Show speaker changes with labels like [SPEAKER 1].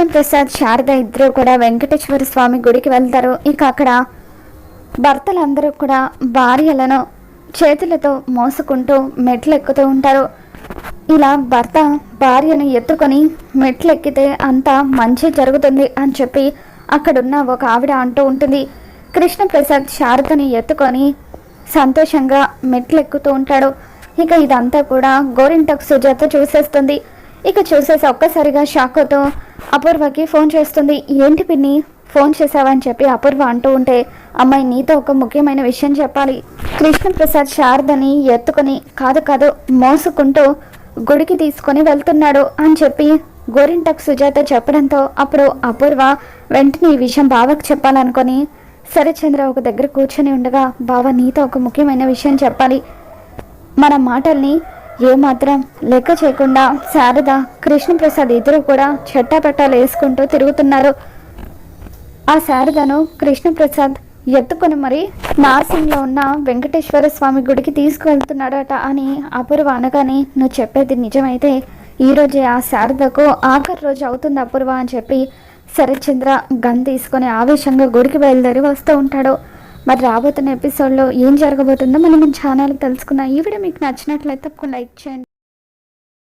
[SPEAKER 1] కృష్ణప్రసాద్ శారద ఇద్దరు కూడా వెంకటేశ్వర స్వామి గుడికి వెళ్తారు. ఇక అక్కడ భర్తలందరూ కూడా భార్యలను చేతులతో మోసుకుంటూ మెట్లు ఎక్కుతూ ఉంటారు. ఇలా భర్త భార్యను ఎత్తుకొని మెట్లు ఎక్కితే అంతా మంచి జరుగుతుంది అని చెప్పి అక్కడున్న ఒక ఆవిడ అంటూ ఉంటుంది. కృష్ణప్రసాద్ శారదని ఎత్తుకొని సంతోషంగా మెట్లు ఎక్కుతూ ఉంటాడు. ఇక ఇదంతా కూడా గోరింటకు సుజాత చూసేస్తుంది. ఇక చూసేసి ఒక్కసారిగా షాక్తో అపూర్వకి ఫోన్ చేస్తుంది ఏంటి పిన్ని? ఫోన్ చేసావని చెప్పి అపూర్వ అంటూ ఉంటే అమ్మాయి నీతో ఒక ముఖ్యమైన విషయం చెప్పాలి. కృష్ణప్రసాద్ శారదని ఎత్తుకొని కాదు కాదు మోసుకుంటూ గుడికి తీసుకొని వెళ్తున్నాడు అని చెప్పి గోరింటకు సుజాత చెప్పడంతో అప్పుడు అపూర్వ వెంటనే ఈ విషయం బావకు చెప్పాలనుకొని సరే చంద్ర ఒక దగ్గర కూర్చొని ఉండగా బావ నీతో ఒక ముఖ్యమైన విషయం చెప్పాలి. మన మాటల్ని ఏమాత్రం లెక్క చేయకుండా శారద కృష్ణప్రసాద్ ఇద్దరు కూడా చెట్టాపెట్టాలు వేసుకుంటూ తిరుగుతున్నారు. ఆ శారదను కృష్ణప్రసాద్ ఎత్తుకొని మరి నార్సింగ్లో ఉన్న వెంకటేశ్వర స్వామి గుడికి తీసుకువెళ్తున్నాడట అని అపూర్వ అనగానే నువ్వు చెప్పేది నిజమైతే ఈరోజే ఆ శారదకు ఆఖరి రోజు అవుతుంది అపూర్వ అని చెప్పి శరత్చంద్ర గన్ తీసుకొని ఆవేశంగా గుడికి బయలుదేరి వస్తూ ఉంటాడు. మరి రాబోతున్న ఎపిసోడ్లో ఏం జరగబోతుందో మనం ఛానల్ తెలుసుకున్నాం ఈ వీడియో మీకు నచ్చినట్లయితే తప్పకుండా లైక్ చేయండి.